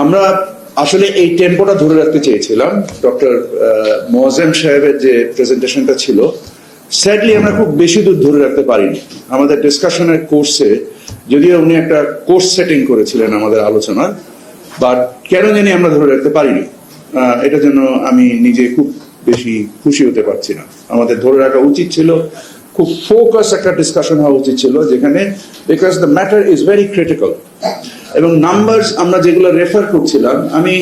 আমরা আসলে এই টেম্পোটা ধরে রাখতে চেয়েছিলাম। ডক্টর মোয়াজেম সাহেবের যে প্রেজেন্টেশনটা ছিল স্যাডলি আমরা খুব বেশি দূর ধরে রাখতে পারিনি। আমাদের ডিসকাশনের কোর্সে যদিও উনি একটা কোর্স সেটিং করেছিলেন আমাদের আলোচনার বাট কেন জানি আমরা ধরে রাখতে পারিনি। এটার জন্য আমি নিজে খুব বেশি খুশি হতে পারছি না। আমাদের ধরে রাখা উচিত ছিল, খুব ফোকাস একটা ডিসকাশন হওয়া উচিত ছিল যেখানে because the matter is very critical এবং নাম্বার আমরা যেগুলো রেফার করছিলাম, আমি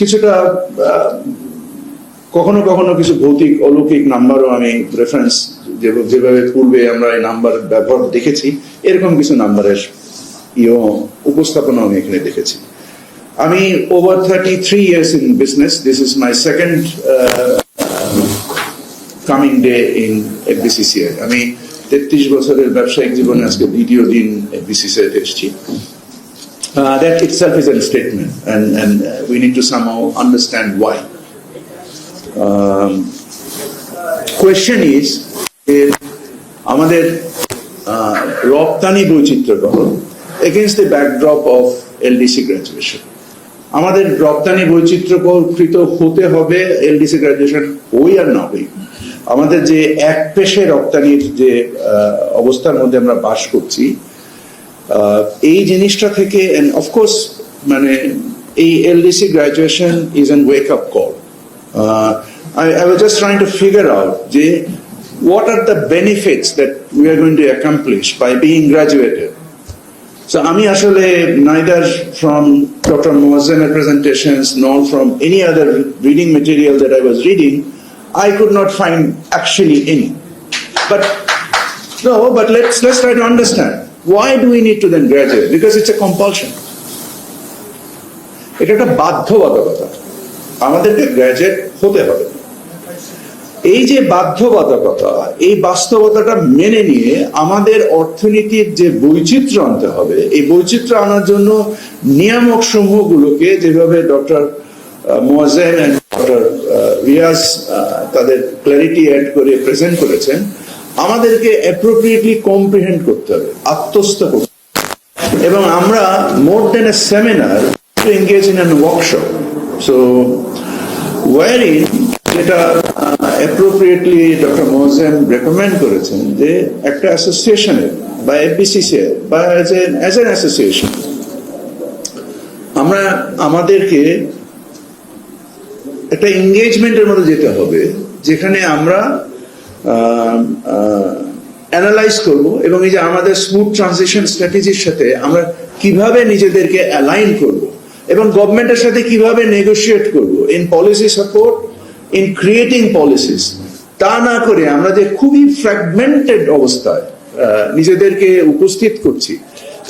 কিছুটা কখনো কখনো কিছু ভৌতিক, অলৌকিক নাম্বারও আমি রেফারেন্স যেভাবে পূর্বে আমরা এই নাম্বার ব্যবহার দেখেছি, এরকম কিছু নাম্বারের ইয়ে উপস্থাপনা আমি এখানে দেখেছি। আমি over thirty three years in business this is my second coming day in FBCCI আমি তেত্রিশ বছরের ব্যবসায়িক জীবনে আজকে দ্বিতীয় দিন এফবিসিসিআই এসেছি। Uh, that itself is a statement, and, and uh, we need to somehow understand why. Um, question is, if আমাদের uh, রপ্তানি বৈচিত্র্যকরণ against the backdrop of LDC graduation. আমাদের রপ্তানি বৈচিত্র্যকৃত হতে হবে এলডিসি গ্রাজুয়েশন হই আর না হই আমাদের যে এক পেশে রপ্তানির যে অবস্থার মধ্যে আমরা বাস করছি এই জিনিসটা থেকে অফকোর্স মানে এই LDC graduation is an wake up call I I was just trying to figure out যে what are the benefits that we are going to accomplish by being graduated so আমি আসলে neither from Dr. Moazzemer presentations nor from any other reading material that I was reading I could not find actually any but no, but let's let's try to understand. Why do we need to then graduate? Because it's a compulsion. এটা একটা বাধ্যবাধকতা আমাদেরকে graduate হতে হবে এই যে বাধ্যবাধকতা, এই বাস্তবতাটা মেনে নিয়ে আমাদের অর্থনীতির যে বৈচিত্র্য আনতে হবে, এই বৈচিত্র্য আনার জন্য নিয়ামক সমূহগুলোকে যেভাবে doctor Moazzem and doctor Riaz তাদের ক্ল্যারিটি অ্যাড করে প্রেজেন্ট করেছেন আমাদেরকে অ্যাপ্রোপ্রিয়েটলি কম্প্রিহেন্ড করতে হবে, আত্মস্থ করতে এবং আমরা more than a seminar to engage in an workshop so warring যেটা অ্যাপ্রোপ্রিয়েটলি ডক্টর মোজেম রেকমেন্ড করেছেন যে একটা অ্যাসোসিয়েশনের বা এফবিসিসিআই বা as an as an association আমরা আমাদেরকে একটা এঙ্গেজমেন্টের মধ্যে যেতে হবে, যেখানে আমরা অ্যানালাইজ করব এবং এই যে আমাদের স্মুথ ট্রানজিশন স্ট্র্যাটেজির সাথে আমরা কীভাবে নিজেদেরকে অ্যালাইন করব এবং গভর্নমেন্টের সাথে কীভাবে নেগোশিয়েট করব in policy support in creating policies তা না করে আমরা যে খুবই ফ্র্যাগমেন্টেড অবস্থায় নিজেদেরকে উপস্থিত করছি,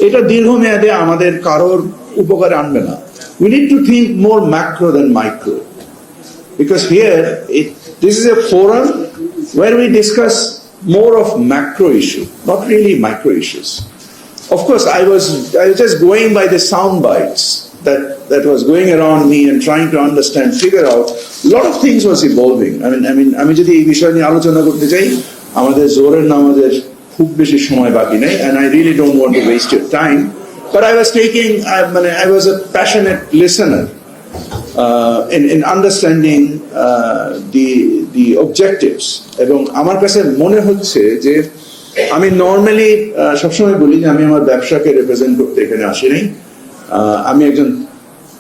এটা দীর্ঘমেয়াদে আমাদের কারোর উপকারে আনবে না। We need to think more macro than micro because here this is a forum where we discuss more of macro issue, not really micro issues. Of course, I was I was just going by the sound bites that that was going around me and trying to understand, figure out. A lot of things was evolving. I mean, I mean, আমি যদি এই বিষয় নিয়ে আলোচনা করতে চাই আমাদের জোরের নামাজের খুব বেশি সময় বাকি নেই and I really don't want to waste your time. But I was taking, I, মানে I was a passionate listener uh, in, in understanding uh, the the objectives. এবং আমার কাছে মনে হচ্ছে যে আমি নর্মালি সবসময় বলি যে আমি আমার ব্যবসাকে রিপ্রেজেন্ট করতে এখানে আসিনি। আহ, আমি একজন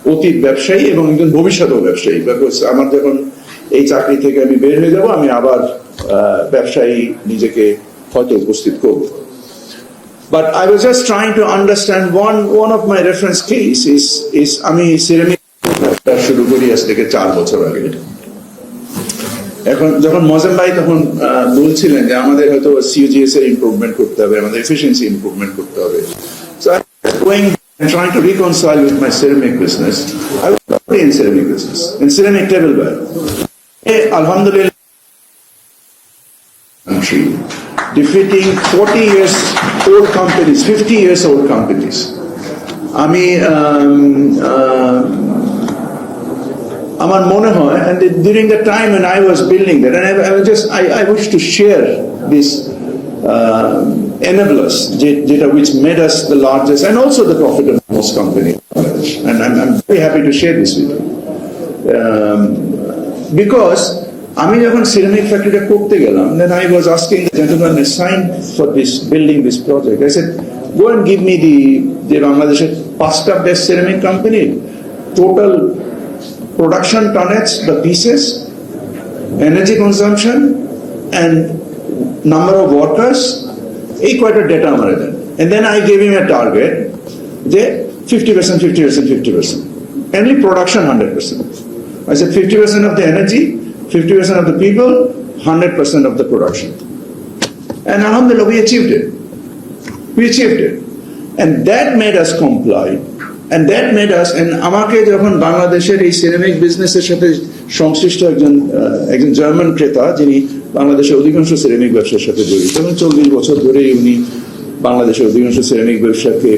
অতীত ব্যবসায়ী এবং একজন ভবিষ্যতেও ব্যবসায়ী। আমার যখন এই চাকরি থেকে আমি বের হয়ে যাব আমি আবার ব্যবসায়ী নিজেকে হয়তো উপস্থিত করব। But I was just trying to understand one one of my reference case is is আমি সিরামিক শুরু করি আজ থেকে চার বছর আগে। এখন যখন মজেম ভাই তখন বলছিলেন যে আমাদের হয়তো সিওজিএস এর ইমপ্রুভমেন্ট করতে হবে আমাদের এফিসিয়েন্সি ইমপ্রুভমেন্ট করতে হবে so and trying to reconcile with my ceramic business. I was already in ceramic business, in ceramic tableware. Eh, Alhamdulillah, defeating 40 years old companies, 50 years old companies. আমি um, uh, আমার মনে হয় and during the time when I was building that and I, I was just I, I wish to share this uh, enablers যে- যেটা which made us the largest and also the profitable most company in Bangladesh. and I'm, I'm very happy to share this with you um, because আমি যখন ceramic ফ্যাক্টরিটা করতে গেলাম then I was asking the gentleman assigned for this building this project I said go and give me the যে বাংলাদেশের পাঁচটা best ceramic company total production tonnage the pieces energy consumption and number of workers এই কয়টা data আমার দেন and then I gave him a target যে 50% 50% 50% only production 100% I said 50% of the energy 50% of the people 100% of the production and alhamdulillah we achieved it we achieved it and that made us comply and that made us, and আমাকে যখন বাংলাদেশের এই সিনেমিক বিজনেসের সাথে সংশ্লিষ্ট একজন একজন German ক্রেতা, যিনি বাংলাদেশের অধিকাংশ সিনেমিক ব্যবসার সাথে জড়িত, এবং চল্লিশ বছর ধরেই উনি বাংলাদেশের অধিকাংশ সিনেমিক ব্যবসাকে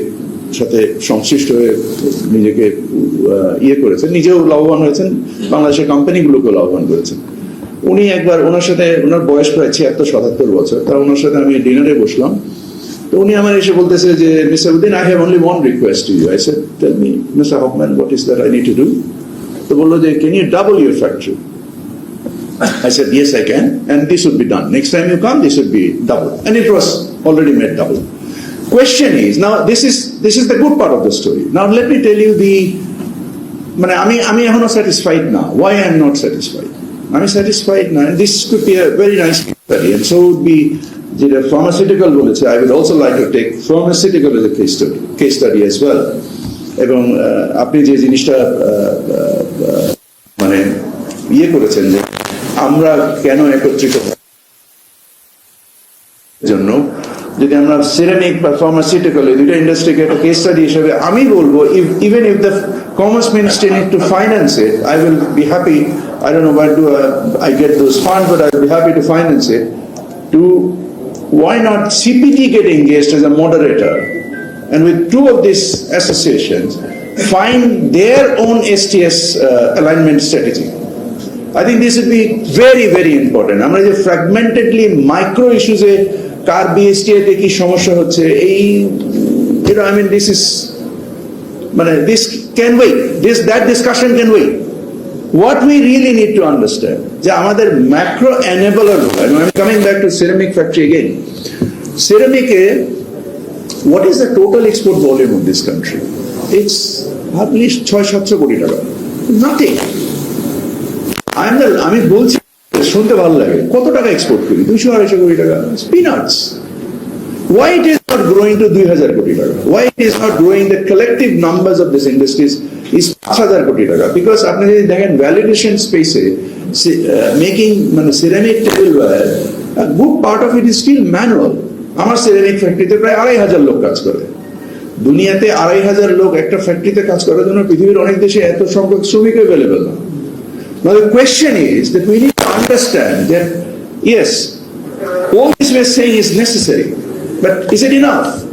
সাথে সংশ্লিষ্ট হয়ে নিজেকে ইয়ে করেছেন, নিজেও লাভবান হয়েছেন, বাংলাদেশের কোম্পানিগুলোকেও লাভবান করেছেন। উনি একবার ওনার সাথে, ওনার বয়স প্রায় ছিয়াত্তর, সাতাত্তর বছর, তা ওনার সাথে আমি ডিনারে বসলাম। উনি আমার এসে বলতেছে যে mister Uddin I have only one request to you I said tell me mister Hackman what is that I need to do তো বলল যে can you double your factory I said, yes, I can, and this would be done. Next time you come, this would be double. And it was already made double. Question is, now this is this is the good part of the story. Now let me tell you the মানে আমি আমি এখনও satisfied না why I am not satisfied আমি satisfied না this could be a very nice study and so would be যেটা pharmaceutical বলেছে I will also like to take pharmaceutical as a case study case study as well এবং আপনি যে জিনিসটা মানে ইয়ে করেছেন যে আমরা কেন একত্রিত হই? যদি আমরা সিরামিক বা ফার্মাসিউটিক্যাল এই দুটো ইন্ডাস্ট্রিকে একটা কেস স্টাডি হিসেবে আমি বলবো even if the commerce ministry need to finance it I will be happy I don't know what do I get those fund but I will be happy to finance it too why not CPT get engaged as a moderator and with two of these associations find their own STS uh, alignment strategy. I think this would be very, very important. আমরা যে fragmentedly micro issues এ কার BSTI কি সমস্যা হচ্ছে এই know, I mean this মানে wait. This that discussion can wait. What we really need to understand যে আমাদের macro enabler and I'm coming back to ceramic factory again. Ceramic A what is the total export volume of this country? It's ছয় সাতশো কোটি টাকা nothing আমি না- আমি বলছি শুনতে ভালো লাগে। কত টাকা এক্সপোর্ট করি? দুইশো আড়াইশো কোটি টাকা। Spinners why it is not growing to 2000 koti taka why it is not growing the collective numbers of these industries is 5000 koti taka because আপনি যদি দেখেন ভ্যালিডেশন স্পেসে মেকিং মানে ceramic tableware good part of it is still manual আমার ceramic ফ্যাক্টরিতে প্রায় আড়াই হাজার লোক কাজ করে। দুনিয়াতে আড়াই হাজার লোক একটা ফ্যাক্টরিতে কাজ করার জন্য পৃথিবীর অনেক দেশে এত সংখ্যক শ্রমিক অ্যাভেলেবল না। Now the question is that we need to understand that yes, all this we're saying is necessary, but is it enough?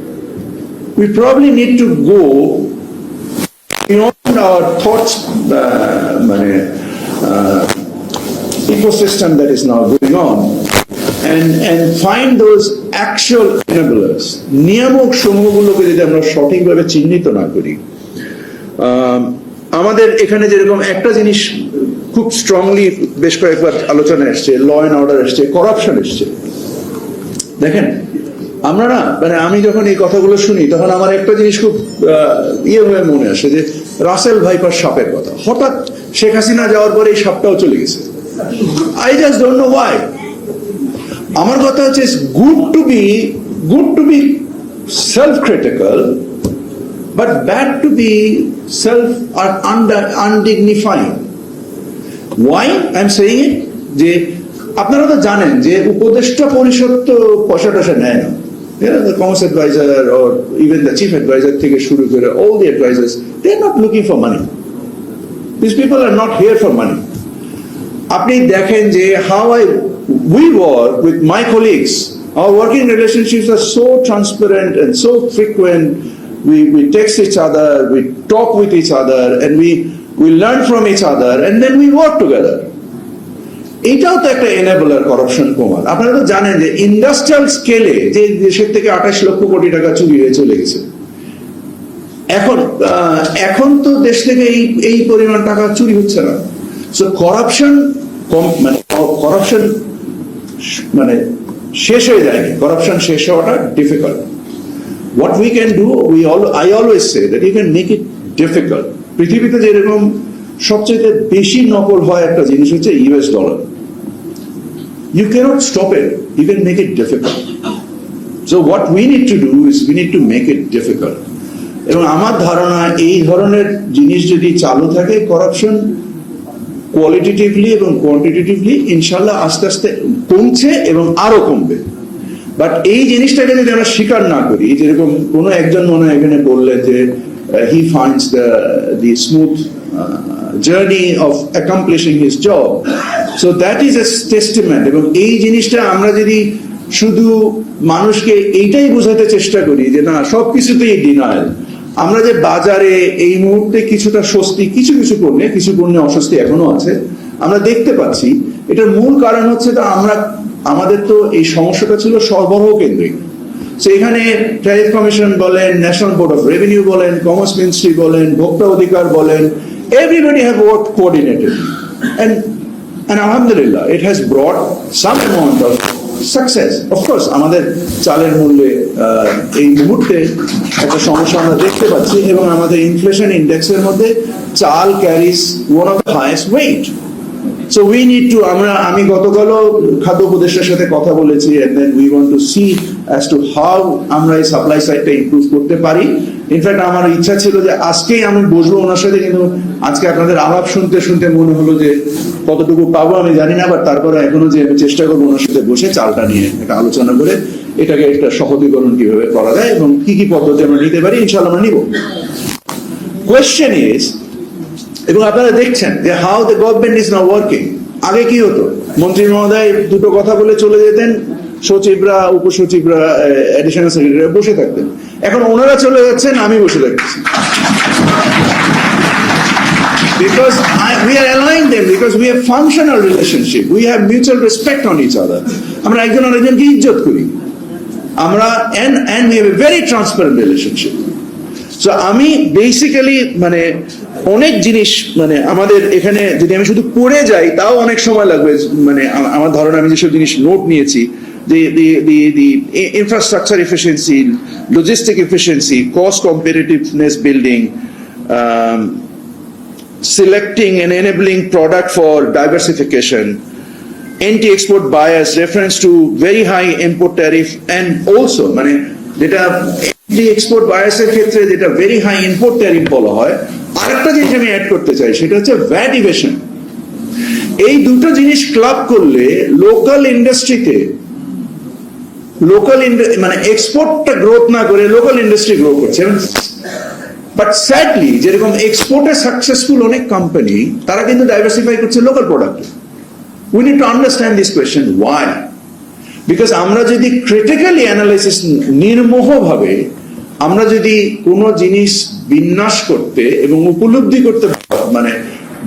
We probably need to go beyond our thoughts, uh, মানে, uh, ecosystem that is now going on and, and find those actual enablers. নিয়ামক সমূহগুলোকে যদি আমরা সঠিকভাবে চিহ্নিত না করি আম, আমাদের এখানে যেরকম একটা জিনিস খুব স্ট্রংলি বেশ কয়েকবার আলোচনা এসছে ল অ্যান্ড অর্ডার এসছে করাপশন এসছে। দেখেন, আমরা না মানে আমি যখন এই কথাগুলো শুনি, তখন আমার একটা জিনিস খুব ইয়ে হয়ে মনে আসে যে রাসেল ভাইপার সাপের কথা। হঠাৎ শেখ হাসিনা যাওয়ার পরে এই সাপটাও চলে গেছে। I just don't know why আমার কথা হচ্ছে good to be good to be self critical but bad to be self or under- undignifying. Why I'm saying it? যে আপনারা তো জানেন যে উপদেষ্টা পরিষদ তো পয়সা টয়সা নেয় না commerce adviser or even the chief advisor থেকে শুরু করে all the advisors they are not looking for money these people are not here for money আপনি দেখেন যে how I we work with my colleagues our working relationships are so transparent and so frequent we we text each other we talk with each other and we we learn from each other and then we work together. এটাও তো একটা enabler corruption কমার আপনারা তো জানেন যে industrial স্কেলে যে দেশের থেকে আঠাশ লক্ষ কোটি টাকা চুরি হয়ে চলে গেছে। এখন এখন তো দেশ থেকে এই এই পরিমাণ টাকা চুরি হচ্ছে না। সো করাপশন কম মানে করাপশন মানে শেষ হয়ে যায়নি। করাপশন শেষ হওয়াটা difficult what we can do we all I always say that you can make it difficult পৃথিবীতে যেরকম সবচেয়ে বেশি নকল হয় একটা জিনিস হচ্ছে US dollar. You cannot stop it you can make it difficult so what we need to do is we need to make it difficult এবং আমার ধারণা এই ধরনের জিনিস যদি চালু থাকে করাপশন কোয়ালিটেটিভলি এবং কোয়ান্টিটেটিভলি ইনশাল্লাহ আস্তে আস্তে কমছে এবং আরও কমবে। বাট এই জিনিসটাকে যদি আমরা স্বীকার না করি, যেরকম কোনো একজন মনে এখানে বললেন যে he finds the the smooth journey of accomplishing his job so that is a testament এবং এই জিনিসটা আমরা যদি শুধু মানুষকে এইটাই বোঝাতে চেষ্টা করি যে না সব কিছুতেই ডিনায়াল আমরা যে বাজারে এই মুহূর্তে কিছুটা স্বস্তি, কিছু কিছু পণ্যে কিছু পণ্যে অস্বস্তি এখনও আছে, আমরা দেখতে পাচ্ছি। এটার মূল কারণ হচ্ছে তা আমরা, আমাদের তো এই সমস্যাটা ছিল সরবরাহ কেন্দ্রিক। তো এখানে ট্যারিফ কমিশন বলেন ন্যাশনাল বোর্ড অফ রেভিনিউ বলেন কমার্স মিনিস্ট্রি বলেন ভোক্তা অধিকার বলেন everybody have work coordinated And Alhamdulillah, it has brought some amount of success. Of course, আমাদের চালের মূল্যে এই মুহূর্তে একটা সমস্যা আমরা দেখতে পাচ্ছি এবং আমাদের ইনফ্লেশন ইন্ডেক্সের মধ্যে চাল carries one of the highest weight so we need to আমরা, আমি গতকালও খাদ্য উপদেষ্টার সাথে কথা বলেছি and then we want to see as to how আমরা এই সাপ্লাই সাইডটা ইমপ্রুভ করতে পারি। ইনফ্যাক্ট আমার ইচ্ছা ছিল যে আজকেই আমি বসবো ওনার সাথে, কিন্তু আজকে আপনাদের আলাপ শুনতে শুনতে মনে হলো যে কতটুকু পাবো আমি জানি না বাট তারপরে এখনও যে আমি চেষ্টা করব ওনার সাথে বসে চালটা নিয়ে একটা আলোচনা করে এটাকে একটা সহজীকরণ কীভাবে করা যায় এবং কি কি পদ্ধতি আমরা নিতে পারি ইনশাল্লাহ আমরা নিব। কোয়েশ্চেন ইজ এবং আপনারা দেখছেন যে how the government is now working আগে কি হতো? মন্ত্রী মহোদয় দুটো কথা বলে চলে যেতেন, সচিবরা, উপসচিবরা অ্যাডিশনাল সেক্রেটারি বসে থাকতেন। এখন ওনারা চলে যাচ্ছেন, আমি বসে because we have functional relationship, we have mutual respect on each other. আমরা একজন আরেকজনকে ইজ্জত করি। আমরা a very transparent relationship. So আমি বেসিক্যালি মানে অনেক জিনিস মানে আমাদের এখানে যদি আমি শুধু পড়ে যাই, তাও অনেক সময় লাগবে। মানে আমার ধরনের আমি যেসব জিনিস নোট নিয়েছি infrastructure efficiency logistic efficiency cost competitiveness building selecting and enabling product for diversification anti export bias reference to very high import tariff and also মানে যেটা এক্সপোর্ট বায়াসের ক্ষেত্রে যেটা ভেরি হাই ইম্পোর্ট ট্যারিফ বলা হয় আরেকটা জিনিস আমি অ্যাড করতে চাই, সেটা হচ্ছে ভ্যাট ইভেশন এই দুটো জিনিস ক্লাব করলে লোকাল ইন্ডাস্ট্রিতে লোকাল মানে এক্সপোর্টটা গ্রোথ না করে লোকাল ইন্ডাস্ট্রি গ্রো করছে। বাট স্যাডলি যেরকম এক্সপোর্টে সাকসেসফুল অনেক কোম্পানি তারা কিন্তু ডাইভার্সিফাই করছে লোকাল প্রোডাক্টে we need to understand this question why because আমরা যদি ক্রিটিক্যালি অ্যানালাইসিস নির্মোহভাবে আমরা যদি কোনো জিনিস বিন্যাস করতে এবং উপলব্ধি করতে মানে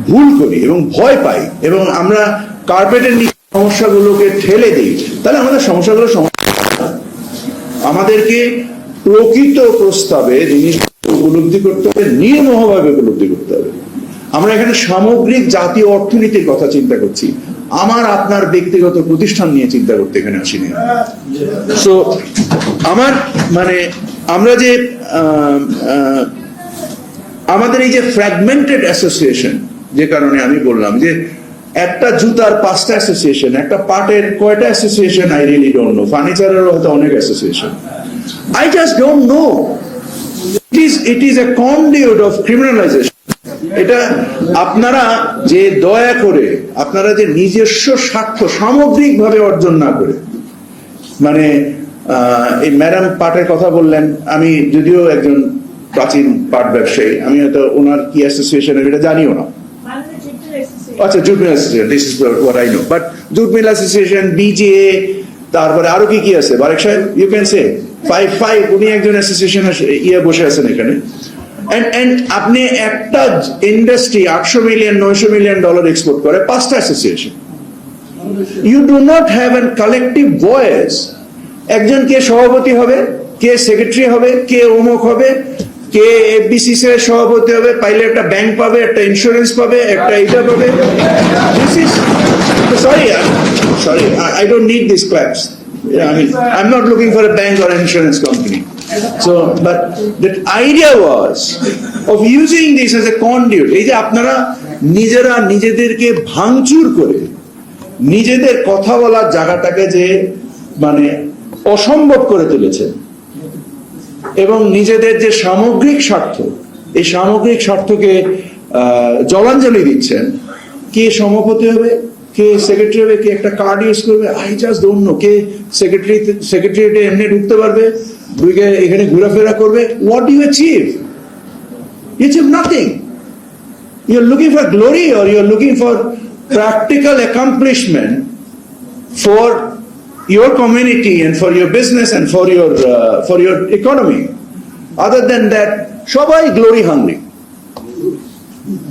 ভুল করি এবং ভয় পাই এবং আমরা কার্পেটের সমস্যাগুলোকে ঠেলে দিই, তাহলে আমাদের সমস্যাগুলো। আমাদেরকে প্রকৃত প্রস্তাবে জিনিস উপলব্ধি করতে হবে নির্মোহভাবে উপলব্ধি করতে হবে। আমরা এখানে সামগ্রিক জাতীয় অর্থনীতির কথা চিন্তা করছি। আমার, আপনার ব্যক্তিগত প্রতিষ্ঠান নিয়ে চিন্তা করতে এখানে আসিনি। সো আমার মানে আমরা যে আমাদের এই যে ফ্র্যাগমেন্টেড অ্যাসোসিয়েশন যে কারণে আমি বললাম যে একটা জুতার পাঁচটা অ্যাসোসিয়েশন একটা পাটের কয়টা association I really don't know ফার্নিচারেরও হয়তো অনেক association I just don't know it is it is a conduit of criminalization এটা আপনারা যে দয়া করে, আপনারা যে নিজস্ব স্বার্থ সামগ্রিকভাবে অর্জন না করে মানে এই ম্যাডাম পাটের কথা বললেন, আমি যদিও একজন প্রাচীন পাট ব্যবসায়ী, আমি হয়তো ওনার কি অ্যাসোসিয়েশনের এটা জানিও না। আচ্ছা jute association I know but jute association BGA তারপরে আরও কি কি আছে? বারেক সাহেব you can say five five উনি একজন অ্যাসোসিয়েশন ইয়ে বসে আছেন এখানে। আপনি একটা ইন্ডাস্ট্রি আটশো মিলিয়ন নয়শো মিলিয়ন ডলার এক্সপোর্ট করে, পাঁচটা association you do not have an collective voice একজন কে সভাপতি হবে কে সেক্রেটারি হবে কে অমুক হবে কে এফবিসিসি এর সভাপতি হবে পাইলে একটা ব্যাংক পাবে একটা ইন্স্যুরেন্স পাবে একটা এটা পাবে this is sorry sorry I don't need this clubs I mean, I'm not looking for a bank or an insurance company. So, but the idea was of using this as a. এই যে আপনারা নিজেরা নিজেদেরকে ভাঙচুর করে নিজেদের কথা বলার জায়গাটাকে যে মানে অসম্ভব করে তুলেছেন এবং নিজেদের যে সামগ্রিক স্বার্থ, এই সামগ্রিক স্বার্থকে জলাঞ্জলি দিচ্ছেন। কে সভাপতি হবে, কে সেক্রেটারি হবে, কে একটা কার্ড ইউজ করবে, আই জাস্ট নো কে সেক্রেটারি, সেক্রেটারিয়েটে এমনি ঢুকতে পারবে ঢুকে এখানে ঘোরাফেরা করবে। What you achieve you achieve nothing you're looking for glory or you're looking for practical accomplishment for your community and for your business and for your uh, for your economy other than that সবাই glory hungry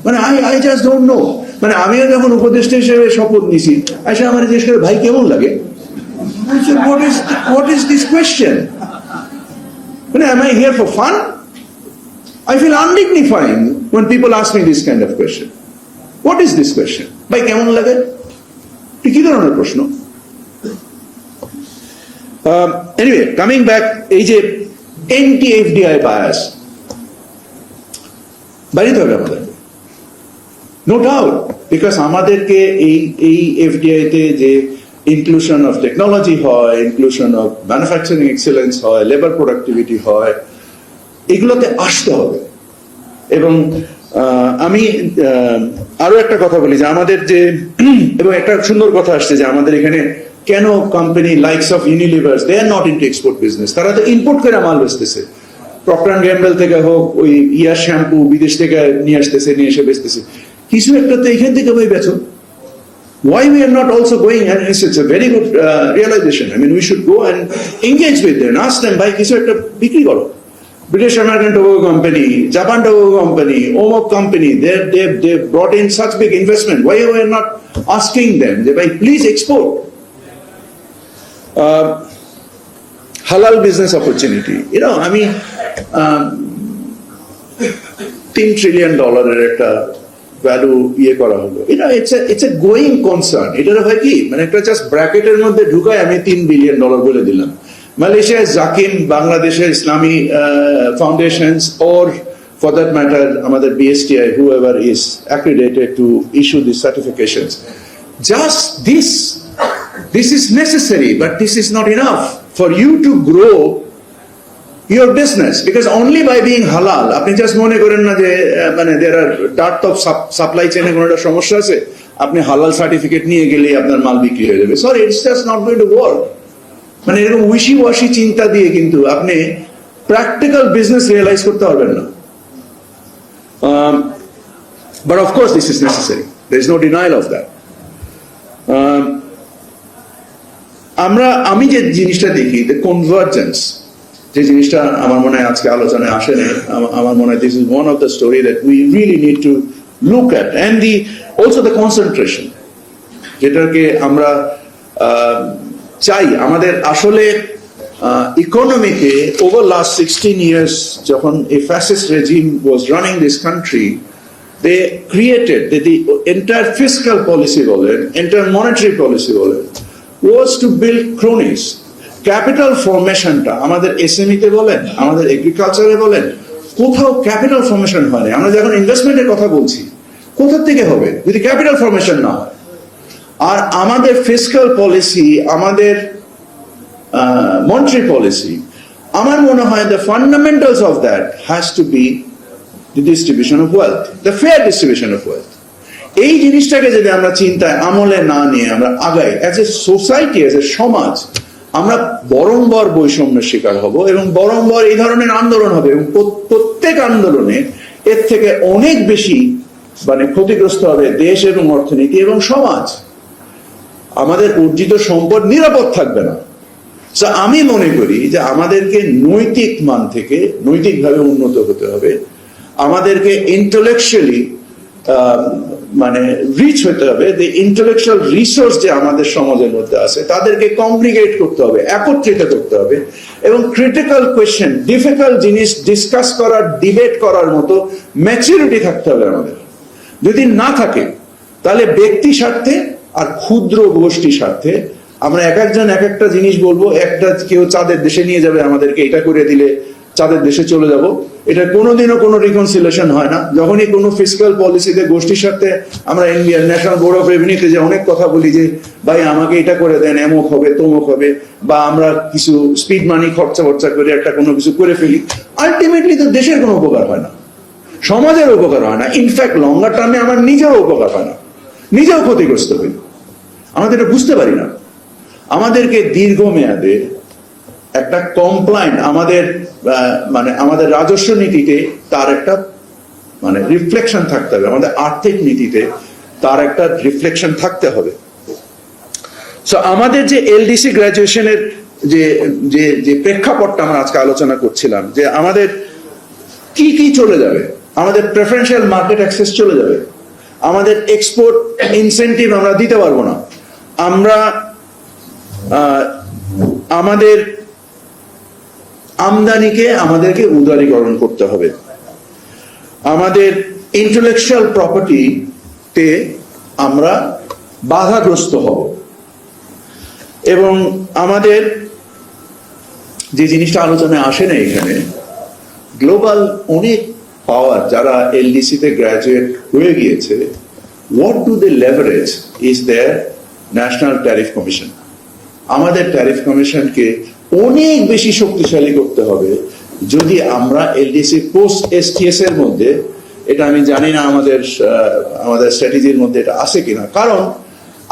মানে I I just don't know মানে আমিও যখন উপদেষ্টা হিসেবে শপথ নিছি আইসা আমার জিজ্ঞেস করে ভাই কেমন লাগে what is what is this question মানে am I here for fun? I feel undignifying when people ask me this kind of question. What is this question? ভাই কেমন লাগে কি ধরনের প্রশ্ন এনিওয়ে কামিং ব্যাক এই যে এনটি এফডিআই বায়াস বাড়িতে হবে আমাদের নো ডাউট বিকজ আমাদেরকে এই এই এফডিআই তে যে ইনক্লুশন অফ টেকনোলজি হয় ইনক্লুশন অফ ম্যানুফ্যাকচারিং এক্সেলেন্স হয় লেবার প্রোডাক্টিভিটি হয়, এগুলোতে আসতে হবে। এবং আমি আরও একটা কথা বলি যে আমাদের যে, এবং একটা সুন্দর কথা আসছে যে আমাদের এখানে কেন company likes of Unilevers they are not into export business তারা তো ইম্পোর্ট করে মাল বেচতেছে প্রক্টর গ্যাম্বেল থেকে হোক ওই ইয়ার শ্যাম্পু বিদেশ থেকে নিয়ে আসতেছে নিয়ে এসে বেচতেছে কিছু একটা তো এখান থেকে বই বেচো why we are not also going and it's, it's a very good uh, realization i mean we should go and engage with them ask them ভাই কিছু একটা বিক্রি করো British American tobacco company Japan tobacco company ওমক company they they they brought in such big investment why we are not asking them যে ভাই please export uh, business opportunity know আমি তিন trillion ডলারের একটা ভ্যালু ইয়ে করা হলো। এটা ইটস এ গোয়িং কনসার্ন এটার হয় কি? মানে একটা জাস্ট ব্র্যাকেটের মধ্যে ঢুকায় আমি তিন বিলিয়ন ডলার বলে দিলাম। মালয়েশিয়ায় জাকিম বাংলাদেশের ইসলামী ফাউন্ডেশনস ফর দ্যাট ম্যাটার আমাদের BSTI whoever is accredited to issue this certifications just this is necessary but this is not enough for you to grow your business. Because only by being halal, আপনি just মনে করেন না যে মানে there are part of supply চেনে কোনো একটা সমস্যা আছে, আপনি হালাল সার্টিফিকেট নিয়ে গেলেই আপনার মাল বিক্রি হয়ে যাবে। Sorry it's just not going to work মানে এরকম উইশি ওয়াশি চিন্তা দিয়ে কিন্তু আপনি প্র্যাকটিক্যাল বিজনেস রিয়েলাইজ করতে পারবেন না। But of course this is necessary there is no denial of that আমরা, আমি যে জিনিসটা দেখি দ্য কনভার্জেন্স যে জিনিসটা আমার মনে হয় আজকে আলোচনায় আসে না আমার মনে হয় this is one of the story that we really need to look at and the also the concentration যেটাকে আমরা চাই। আমাদের আসলে ইকোনমিকে ওভার লাস্ট সিক্সটিন ইয়ার্স যখন a fascist regime was running this country they created they the entire physical policy বলেন entire monetary policy বলেন was to build cronies capital ফরমেশনটা আমাদের এসএমইতে বলেন, আমাদের এগ্রিকালচারে বলেন, কোথাও ক্যাপিটাল ফরমেশন হয় না আমরা যখন ইনভেস্টমেন্টের কথা বলছি কোথা থেকে হবে? যদি ক্যাপিটাল ফরমেশন না হয়। আর আমাদের ফিসকাল পলিসি আমাদের মনিটারি পলিসি আমার মনে হয় the fundamentals of that has to be the distribution of wealth the fair distribution of wealth এই জিনিসটাকে যদি আমরা চিন্তায় আমলে না নিয়ে আমরা আগাই as a society as a সমাজ, আমরা বরংবর বৈষম্যের শিকার হব এবং বরংবর এই ধরনের আন্দোলন হবে এবং প্রত- প্রত্যেক আন্দোলনে এর থেকে অনেক বেশি মানে ক্ষতিগ্রস্ত হবে দেশ এবং অর্থনীতি এবং সমাজ। আমাদের অর্জিত সম্পদ নিরাপদ থাকবে না। আমি মনে করি যে আমাদেরকে নৈতিক মান থেকে নৈতিকভাবে উন্নত হতে হবে। আমাদেরকে ইন্টেলেকচুয়ালি মানে রিচ হতে হবে যে ইন্টেলেকচুয়াল রিসোর্স যে আমাদের সমাজের মধ্যে আছে, তাদেরকে কমপ্লিকেট করতে হবে, একত্রিত করতে হবে এবং ক্রিটিক্যাল কোয়েশ্চেন ডিফিকাল্ট জিনিস ডিসকাস করার ডিবেট করার মতো ম্যাচুরিটি থাকতে হবে আমাদের। যদি না থাকে, তাহলে ব্যক্তি স্বার্থে আর ক্ষুদ্র গোষ্ঠী স্বার্থে আমরা এক একজন এক একটা জিনিস বলব, একটা কেউ চাঁদের দেশে নিয়ে যাবে আমাদেরকে, এটা করে দিলে চাঁদের দেশে চলে যাব। এটা কোনোদিনও কোনো রিকনসিলেশন হয় না। যখনই কোনো ফিজিক্যাল পলিসিতে গোষ্ঠীর সাথে আমরা ইন্ডিয়ান ন্যাশনাল বোর্ড অফ রেভিনিউতে যে অনেক কথা বলি যে, ভাই, আমাকে এটা করে দেন, এমক হবে, তমক হবে, বা আমরা কিছু স্পিড মানি খরচা খরচা করে একটা কোনো কিছু করে ফেলি। আলটিমেটলি তো দেশের কোনো উপকার হয় না। সমাজের উপকার হয় না। ইনফ্যাক্ট লঙ্গার টার্মে আমার নিজেরও উপকার হয় না। নিজেও ক্ষতিগ্রস্ত হই। আমাদের এটা বুঝতে পারি না। আমাদেরকে দীর্ঘমেয়াদে একটা কমপ্লাইন্ট আমাদের মানে আমাদের রাজস্ব নীতিতে তার একটা মানে রিফ্লেকশন থাকতে হবে। আমাদের আর্থিক নীতিতে তার একটা রিফ্লেকশন থাকতে হবে। সো আমাদের যে এলডিসি গ্রাজুয়েশনের যে যে যে প্রেক্ষাপটটা আমরা আজকে আলোচনা করছিলাম, যে আমাদের কি কি চলে যাবে? আমাদের প্রেফারেন্সিয়াল মার্কেট অ্যাক্সেস চলে যাবে। আমাদের এক্সপোর্ট ইনসেন্টিভ আমরা দিতে পারব না। আমরা আমাদের আমদানিকে আমাদেরকে উদারীকরণ করতে হবে। আমাদের ইন্টেলেকচুয়াল প্রপার্টিতে আমরা বাধাগ্রস্ত হব। এবং আমাদের যে জিনিসটা আলোচনায় আসে না এখানে, গ্লোবাল অনেক পাওয়ার যারা এলডিসি তে গ্রাজুয়েট হয়ে গিয়েছে what to they leverage is their national tariff commission আমাদের ট্যারিফ কমিশনকে অনেক বেশি শক্তিশালী করতে হবে। যদি আমরা এলডিসি পোস্ট এসটিএস এর মধ্যে, এটা আমি জানি না আমাদের আমাদের স্ট্র্যাটেজির মধ্যে এটা আছে কিনা। কারণ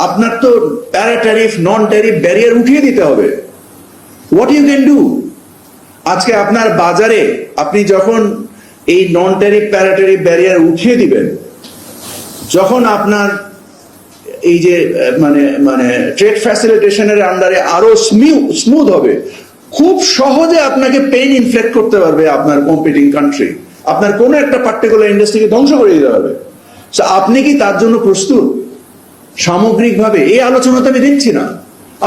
আপনার তো প্যারা ট্যারিফ নন ট্যারিফ ব্যারিয়ার উঠিয়ে দিতে হবে। হোয়াট ইউ ক্যান ডু আজকে আপনার বাজারে আপনি যখন এই নন ট্যারিফ প্যারাট্যারিফ ব্যারিয়ার উঠিয়ে দিবেন, যখন আপনার এই যে মানে মানে ট্রেড ফ্যাসিলিটেশনের আন্ডারে আরও স্মুথ হবে। খুব সহজে আপনাকে পেইন ইনফ্লেক্ট করতে পারবে আপনার কম্পিটিং কান্ট্রি আপনার কোন একটা পার্টিকুলার ইন্ডাস্ট্রিকে ধ্বংস করে দিতে পারবে। আপনি কি তার জন্য প্রস্তুত? সামগ্রিকভাবে এই আলোচনা তো আমি দেখছি না।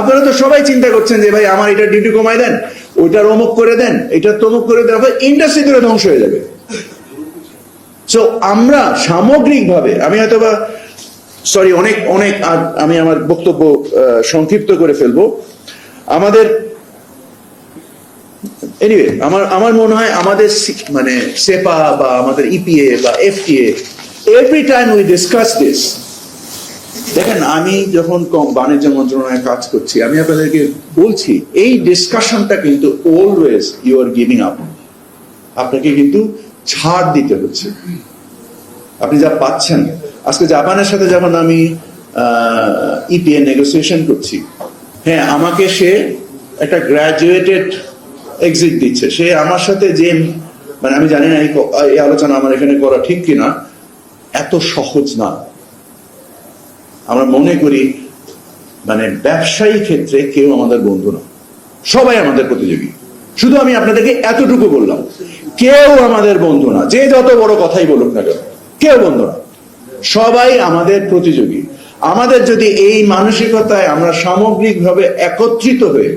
আপনারা তো সবাই চিন্তা করছেন যে, ভাই, আমার এটা ডিউটি কমাই দেন, ওইটার অমুক করে দেন, এটা তমুক করে দেওয়া দেন ইন্ডাস্ট্রি করে ধ্বংস হয়ে যাবে। সো আমরা সামগ্রিকভাবে, আমি হয়তোবা সরি অনেক অনেক, আর আমি আমার বক্তব্য সংক্ষিপ্ত করে ফেলব। আমাদের এনিওয়ে আমার আমার মনে হয় আমাদের মানে সেপা বা আমাদের ইপিএ বা FTA every time we discuss this দেখেন, আমি যখন কম- বাণিজ্য মন্ত্রণালয়ে কাজ করছি, আমি আপনাদেরকে বলছি, এই ডিসকাশনটা কিন্তু always you are giving up আপনাকে কিন্তু ছাড় দিতে হচ্ছে। আপনি যা পাচ্ছেন আজকে জাপানের সাথে যখন আমি ইপিএ নেগোসিয়েশন করছি হ্যাঁ আমাকে সে একটা গ্রাজুয়েটেড এক্সিট দিচ্ছে। সে আমার সাথে যে মানে আমি জানি না এই আলোচনা আমার এখানে করা ঠিক কিনা, এত সহজ না। আমরা মনে করি মানে ব্যবসায়ী ক্ষেত্রে কেউ আমাদের বন্ধু না। সবাই আমাদের প্রতিযোগী। শুধু আমি আপনাদেরকে এতটুকু বললাম, কেউ আমাদের বন্ধু না। যে যত বড় কথাই বলুক না কেন, কেউ বন্ধু না। সবাই আমাদের প্রতিযোগী। আমাদের যদি এই মানসিকতায় আমরা সামগ্রিকভাবে একত্রিত হয়ে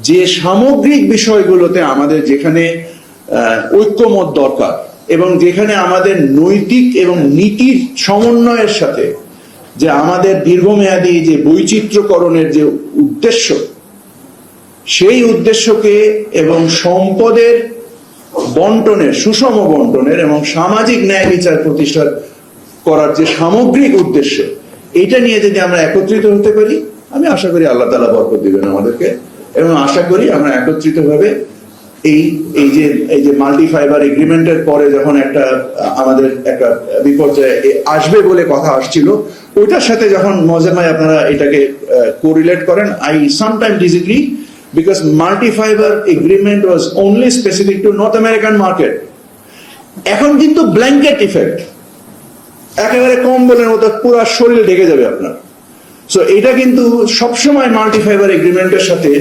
যে সামগ্রিক বিষয়গুলোতে আমাদের যেখানে ঐক্যমত দরকার এবং যেখানে আমাদের নৈতিক এবং নীতির সমন্বয়ের সাথে যে আমাদের দীর্ঘমেয়াদী যে বৈচিত্র্যকরণের যে উদ্দেশ্য, সেই উদ্দেশ্যকে এবং সম্পদের বন্টনের, সুষম বন্টনের এবং সামাজিক ন্যায় বিচার প্রতিষ্ঠা করার যে সামগ্রিক উদ্দেশ্য এটা নিয়ে যদি আমরা একত্রিত হতে পারি, আমি আশা করি আল্লাহ তালা বরকত দিবেন আমাদেরকে। এবং আশা করি আমরা একত্রিত ভাবে এই এই যে এই যে মাল্টি ফাইবার এগ্রিমেন্টের পরে যখন একটা, আমাদের একটা বিপর্যয় আসবে বলে কথা আসছিল, ওইটার সাথে যখন মজামায় আপনারা এটাকে কোরিলেট করেন I sometime disagree because multi fibre agreement was only specific to north American market এখন কিন্তু ব্ল্যাঙ্কেট ইফেক্ট একেবারে কম্বলের মতো পুরো শরীর ঢেকে যাবে আপনার সো এটা কিন্তু সবসময় মাল্টি ফাইবার এগ্রিমেন্টের সাথে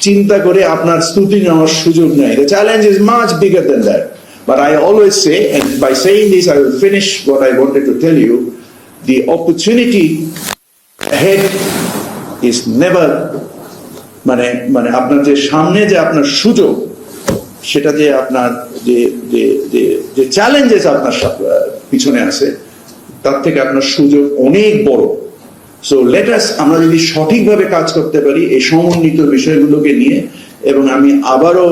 চিন্তা করে আপনার স্তুতি নেওয়ার সুযোগ নেই the challenge is much bigger than that But I always say, and by saying this, I will finish what I wanted to tell you. The opportunity ahead is never মানে মানে আপনার যে সামনে যে আপনার সুযোগ সেটা যে আপনার যে যে যে চ্যালেঞ্জেস আপনার পিছনে আছে তার থেকে আপনার সুযোগ অনেক বড়। সো লেটাস আমরা যদি সঠিকভাবে কাজ করতে পারি এই সমন্বিত বিষয়গুলোকে নিয়ে, এবং আমি আবারও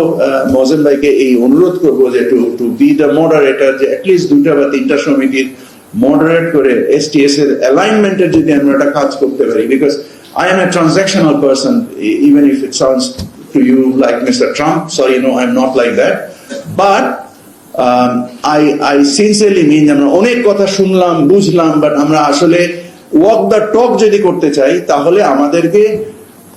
মজেম ভাইকে এই অনুরোধ করব যে to to be the moderator যে অ্যাটলিস্ট দুইটা বা তিনটা সমিতির মডারেট করে এসটিএস এর অ্যালাইনমেন্টের যদি আমরা একটা কাজ করতে পারি because I am a transactional person even if it sounds to you like mister Trump sorry no I am not like that but I I sincerely mean আমরা অনেক কথা শুনলাম, বুঝলাম বাট আমরা আসলে ওয়াক দ্য টক যদি করতে চাই, তাহলে আমাদেরকে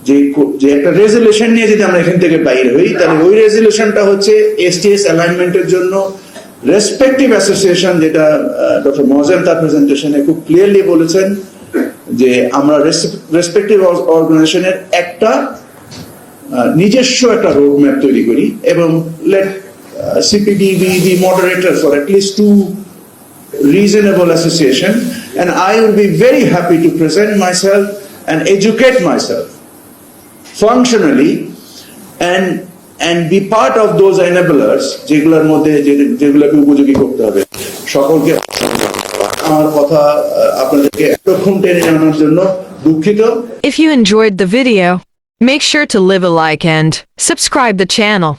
যে যে একটা রেজলিউশন নিয়ে যদি আমরা এখান থেকে বাইরে হই, তাহলে ওই রেজলিউশনটা হচ্ছে এসটিএস অ্যালাইনমেন্টের জন্য রেসপেক্টিভ অ্যাসোসিয়েশন যেটা ডক্টর মজেম তার প্রেজেন্টেশনে খুব ক্লিয়ারলি বলেছেন যে আমরা রেসপেক্টিভ অর্গানাইজেশনের একটা নিজস্ব একটা রোড ম্যাপ তৈরি করি এবং let CPD be the moderator for at least two reasonable association and I will be very happy to present myself and educate myself functionally and and be part of those enablers যেগুলোর মধ্যে যে- যেগুলোকে উপযোগী করতে হবে সকলকে আমার কথা আহ, আপনাদেরকে এতক্ষণ টেনে জানানোর জন্য দুঃখিত If you enjoyed the video, make sure to leave a like and subscribe the channel.